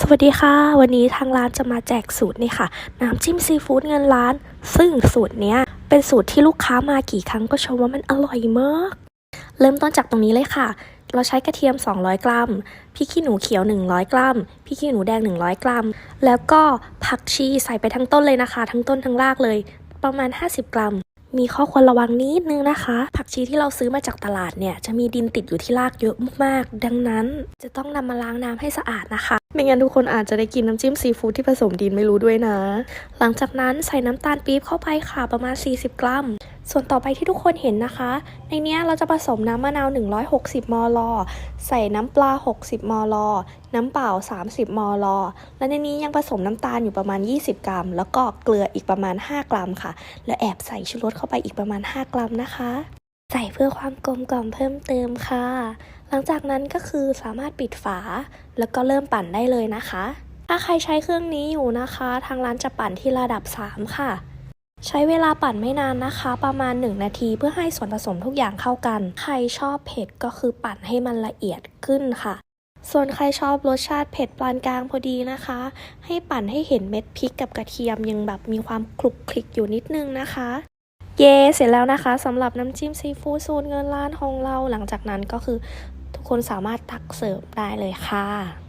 สวัสดีค่ะ วันนี้ทางร้านจะมาแจกสูตรนี่ค่ะ น้ำจิ้มซีฟู้ดเงินล้าน ซึ่งสูตรเนี้ย เป็นสูตรที่ลูกค้ามากี่ครั้งก็ชมว่ามันอร่อยมาก เริ่มต้นจากตรงนี้เลยค่ะ เราใช้กระเทียม 200 กรัมพริกขี้หนูเขียว 100 กรัมพริกขี้หนูแดง 100 กรัม แล้วก็ผักชีใส่ไปทั้งต้นเลยนะคะ ทั้งต้นทั้งรากเลย ประมาณ 50 กรัม มีข้อควรระวังนิดนึงนะคะ ผักชีที่เราซื้อมาจากตลาดเนี่ยจะมีดินติดอยู่ที่รากเยอะมากๆ ดังนั้นจะต้องนำมาล้างน้ำให้สะอาดนะคะ ไม่งั้นทุกคนอาจจะได้กินน้ำจิ้มซีฟู้ดที่ผสมดินไม่รู้ด้วยนะ หลังจากนั้นใส่น้ำตาลปี๊บเข้าไปค่ะประมาณ 40 กรัม ส่วนต่อไปที่ทุกคนเห็นนะคะ ในเนี้ยเราจะผสมน้ำมะนาว 160 มล ใส่น้ำปลา 60 มล น้ำเปล่า 30 มล และในนี้ยังผสมน้ำตาลอยู่ประมาณ 20 กรัม แล้วก็เกลืออีกประมาณ 5 กรัมค่ะ และแอบใส่ชูรสเข้าไปอีกประมาณ 5 กรัมนะคะ ใส่เพื่อความกลมกล่อมเพิ่มเติมค่ะ หลังจากนั้นก็คือสามารถปิดฝา แล้วก็เริ่มปั่นได้เลยนะคะ ถ้าใครใช้เครื่องนี้อยู่นะคะ ทางร้านจะปั่นที่ระดับ 3 ค่ะ ใช้เวลาปั่นไม่นานนะคะ ประมาณ 1 นาทีเพื่อให้ส่วนผสมทุกอย่างเข้ากัน ใครชอบเผ็ดก็คือปั่นให้มันละเอียดขึ้นค่ะ ส่วนใครชอบรสชาติเผ็ดปานกลางพอดีนะคะ ให้ปั่นให้เห็นเม็ดพริกกับกระเทียมยังแบบมีความคลุกคลิกอยู่นิดนึงนะคะ เย่เสร็จแล้วนะคะสำหรับน้ำจิ้มซีฟู้ดสูตรเงินล้านของเรา หลังจากนั้นก็คือทุกคนสามารถตักเสิร์ฟได้เลยค่ะ